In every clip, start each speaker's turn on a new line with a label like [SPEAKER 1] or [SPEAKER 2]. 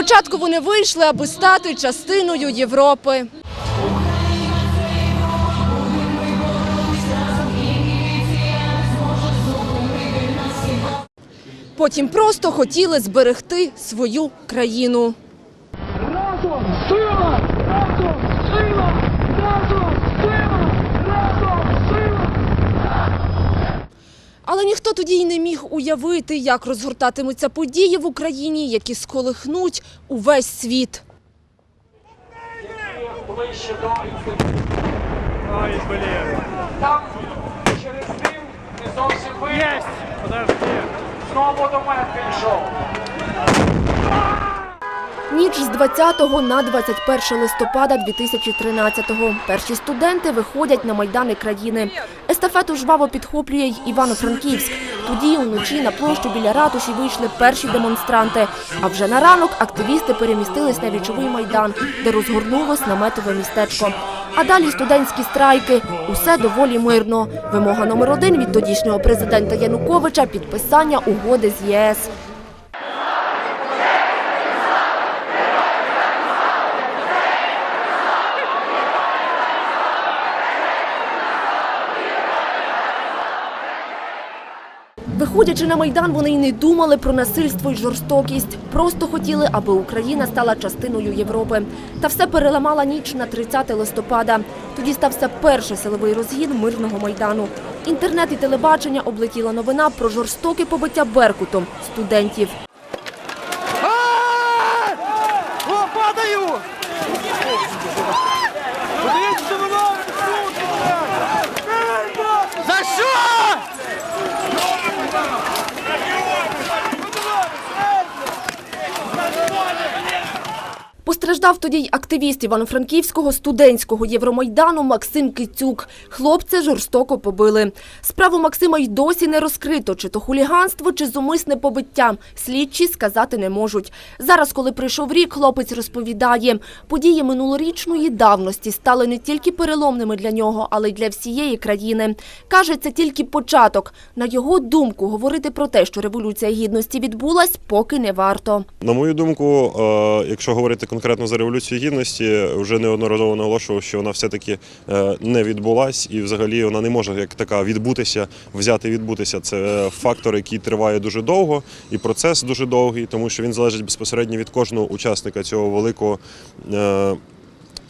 [SPEAKER 1] Спочатку вони вийшли, аби стати частиною Європи. Потім просто хотіли зберегти свою країну.
[SPEAKER 2] Разом сила! Разом сила! Разом сила! Разом сила!
[SPEAKER 1] Але ніхто тоді й не міг уявити, як розгортатимуться події в Україні, які сколихнуть увесь світ.
[SPEAKER 2] Ой, блін. Там через дим не зовсім! Подожди. Знову до мене прийшов.
[SPEAKER 1] Ніч з 20 на 21 листопада 2013-го. Перші студенти виходять на майдани країни. Естафету жваво підхоплює й Івано-Франківськ. Тоді уночі на площу біля ратуші вийшли перші демонстранти. А вже на ранок активісти перемістились на вічовий майдан, де розгорнулось наметове містечко. А далі студентські страйки. Усе доволі мирно. Вимога номер один від тодішнього президента Януковича – підписання угоди з ЄС. Виходячи на майдан, вони й не думали про насильство й жорстокість. Просто хотіли, аби Україна стала частиною Європи. Та все переламала ніч на 30 листопада. Тоді стався перший силовий розгін мирного майдану. Інтернет і телебачення облетіла новина про жорстоке побиття беркутом студентів.
[SPEAKER 3] О, падаю! Подивіться, що воно За що?
[SPEAKER 1] Постраждав тоді й активіст Івано-Франківського студентського Євромайдану Максим Кицюк. Хлопця жорстоко побили. Справу Максима й досі не розкрито, чи то хуліганство, чи зумисне побиття. Слідчі сказати не можуть. Зараз, коли прийшов рік, хлопець розповідає, події минулорічної давності стали не тільки переломними для нього, але й для всієї країни. Каже, це тільки початок. На його думку, говорити про те, що революція гідності відбулась, поки не варто.
[SPEAKER 4] На мою думку, е, якщо говорити конкретно за революцію гідності, вже неодноразово наголошував, що вона все-таки е, не відбулась, і взагалі вона не може як така відбутися, взяти відбутися. Це фактор, який триває дуже довго, і процес дуже довгий, тому що він залежить безпосередньо від кожного учасника цього великого.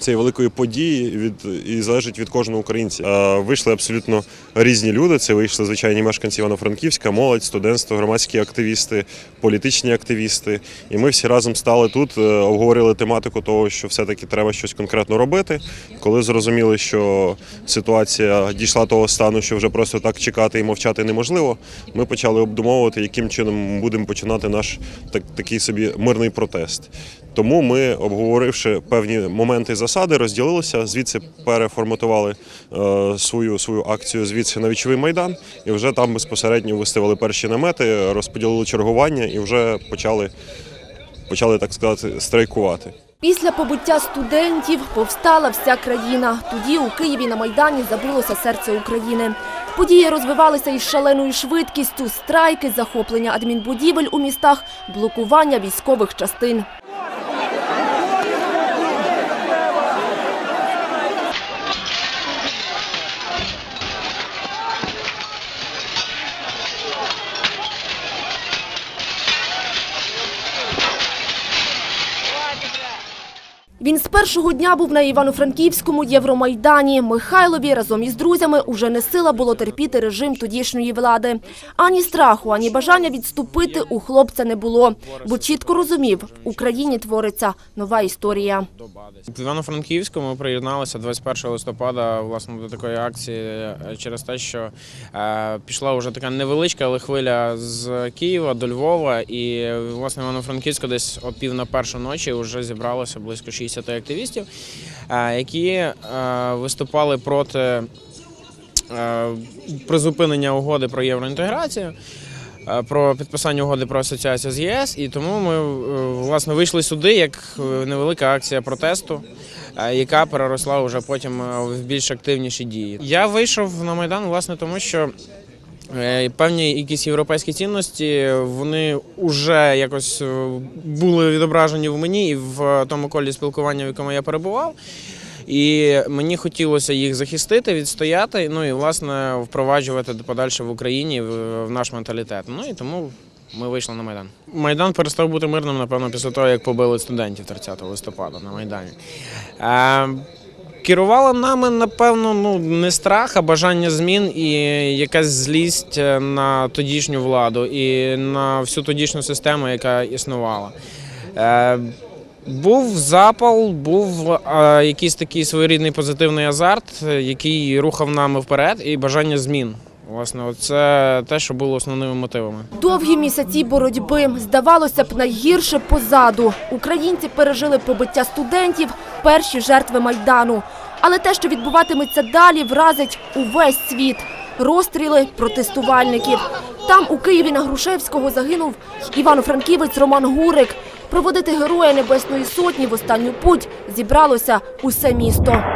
[SPEAKER 4] Цієї великої події від і залежить від кожного українця. Вийшли абсолютно різні люди. Це вийшли звичайні мешканці Івано-Франківська, молодь, студентство, громадські активісти, політичні активісти. І ми всі разом стали тут, е, обговорили тематику того, що все-таки треба щось конкретно робити. Коли зрозуміли, що ситуація дійшла того стану, що вже просто так чекати і мовчати неможливо, ми почали обдумовувати, яким чином будемо починати наш так, такий собі мирний протест. Тому ми, обговоривши певні моменти засади, розділилися, звідси переформатували е, свою, свою акцію звідси на вічовий майдан, і вже там безпосередньо виставили перші намети, розподілили чергування і вже почали, почали так сказати, страйкувати.
[SPEAKER 1] Після побиття студентів повстала вся країна. Тоді у Києві на Майдані забилося серце України. Події розвивалися із шаленою швидкістю, страйки, захоплення адмінбудівель у містах, блокування військових частин. Він з першого дня був на Івано-Франківському Євромайдані. Михайлові разом із друзями уже не сила було терпіти режим тодішньої влади. Ані страху, ані бажання відступити у хлопця не було, бо чітко розумів, в Україні твориться нова історія.
[SPEAKER 5] В Івано-Франківську ми приєдналися 21 листопада власне до такої акції е, через те, що е, пішла вже така невеличка, але хвиля з Києва до Львова, і власне Івано-Франківську десь о пів на першу ночі вже зібралося близько 60 активістів, е, які е, виступали проти е, призупинення угоди про євроінтеграцію. Про підписання угоди про асоціацію з ЄС, і тому ми власне вийшли сюди як невелика акція протесту, яка переросла вже потім в більш активніші дії. Я вийшов на майдан, власне, тому що Певні якісь європейські цінності вони вже якось е, були відображені в мені і в тому колі спілкування, в якому я перебував. І мені хотілося їх захистити, відстояти, ну і власне впроваджувати подальше в Україні в, в наш менталітет. Ну і тому ми вийшли на Майдан. Майдан перестав бути мирним, напевно, після того, як побили студентів 30 листопада на Майдані. Керувало нами, напевно, ну не страх, а бажання змін і якась злість е, на тодішню владу і на всю тодішню систему, яка існувала. Е, був запал, був е, якийсь такий своєрідний позитивний азарт, який рухав нами вперед, і бажання змін. Власне, це те, що було основними мотивами.
[SPEAKER 1] Довгі місяці боротьби. Здавалося б, найгірше позаду. Українці пережили побиття студентів, перші жертви Майдану. Але те, що відбуватиметься далі, вразить увесь світ. Розстріли протестувальників. Там, у Києві на Грушевського, загинув івано-франківець Роман Гурик. Проводити Героя Небесної Сотні в останню путь зібралося усе місто.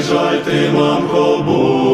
[SPEAKER 3] Ти, мамко, буде,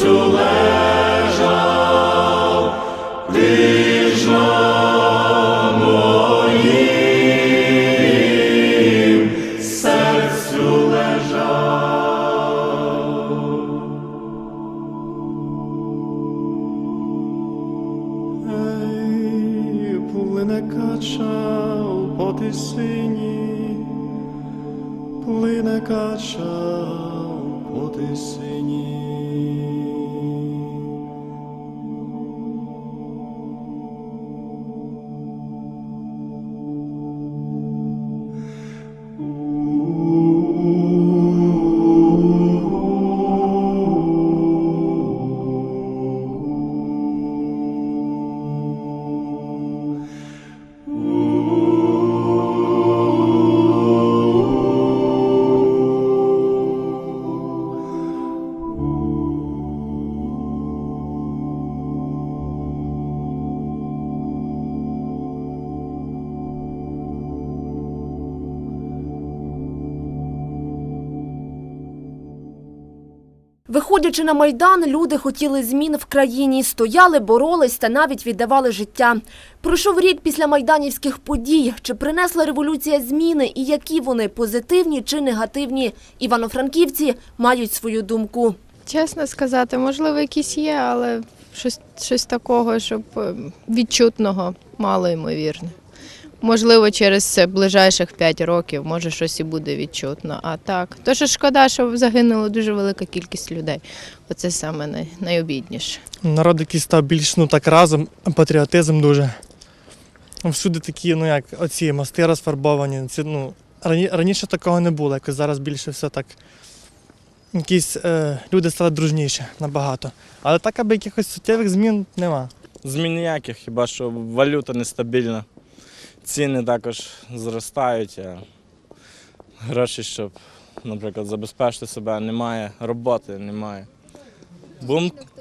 [SPEAKER 3] серцю лежав, ти ж на моїм серцю лежав. Ей, плине кача по тисині, плине кача по тисині.
[SPEAKER 1] Виходячи на Майдан, люди хотіли змін в країні, стояли, боролись та навіть віддавали життя. Пройшов рік після майданівських подій. Чи принесла революція зміни і які вони позитивні чи негативні? Івано-франківці мають свою думку.
[SPEAKER 6] Чесно сказати, можливо, якісь є, але щось, щось такого, щоб е, відчутного мало ймовірно. Можливо, через ближайших 5 років може щось і буде відчутно. А так, то що шкода, що загинула дуже велика кількість людей. Оце саме най, найобідніше.
[SPEAKER 7] Народ який став більш ну так разом, патріотизм дуже. Всюди такі, ну як оці мости розфарбовані. Ці, ну, рані, раніше такого не було, якось зараз більше все так. Якісь е, люди стали дружніші набагато. Але так, аби якихось суттєвих змін нема.
[SPEAKER 8] Змін ніяких, хіба що валюта нестабільна. Ціни також зростають, а гроші, щоб, наприклад, забезпечити себе, немає, роботи немає.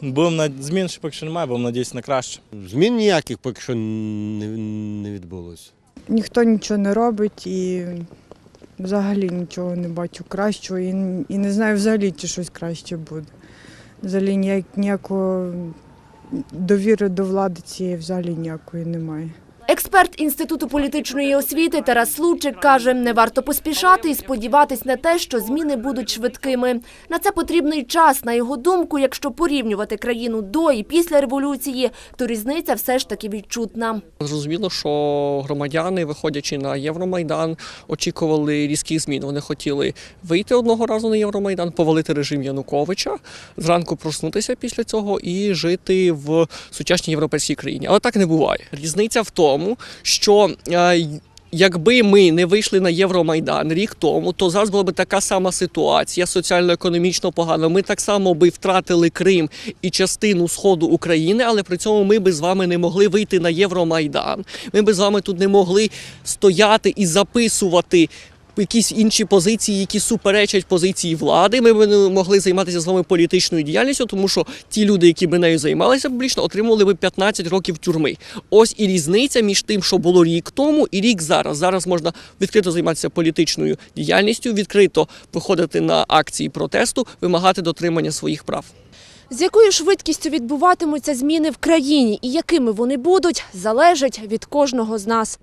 [SPEAKER 8] Будем на змін ще поки що немає, будемо надіятися на краще.
[SPEAKER 9] Змін ніяких поки що не, не відбулося.
[SPEAKER 10] ніхто нічого не робить і взагалі нічого не бачу кращого і, і не знаю взагалі, чи щось краще буде. Взагалі ніяк, ніякого довіри до влади цієї взагалі ніякої немає.
[SPEAKER 1] Експерт Інституту політичної освіти Тарас Лучик каже, не варто поспішати і сподіватись на те, що зміни будуть швидкими. На це потрібний час. На його думку, якщо порівнювати країну до і після революції, то різниця все ж таки відчутна.
[SPEAKER 11] Зрозуміло, що громадяни, виходячи на Євромайдан, очікували різких змін. Вони хотіли вийти одного разу на Євромайдан, повалити режим Януковича, зранку проснутися після цього і жити в сучасній європейській країні. Але так не буває. Різниця в тому, що е, Якби ми не вийшли на Євромайдан рік тому, то зараз була б така сама ситуація, соціально-економічно погана. Ми так само би втратили Крим і частину сходу України, але при цьому ми би з вами не могли вийти на Євромайдан. Ми би з вами тут не могли стояти і записувати. Якісь інші позиції, які суперечать позиції влади, ми б не могли займатися з вами політичною діяльністю, тому що ті люди, які б нею займалися публічно, отримували б 15 років тюрми. Ось і різниця між тим, що було рік тому, і рік зараз. Зараз можна відкрито займатися політичною діяльністю, відкрито виходити на акції протесту, вимагати дотримання своїх прав.
[SPEAKER 1] З якою швидкістю відбуватимуться зміни в країні і якими вони будуть, залежить від кожного з нас.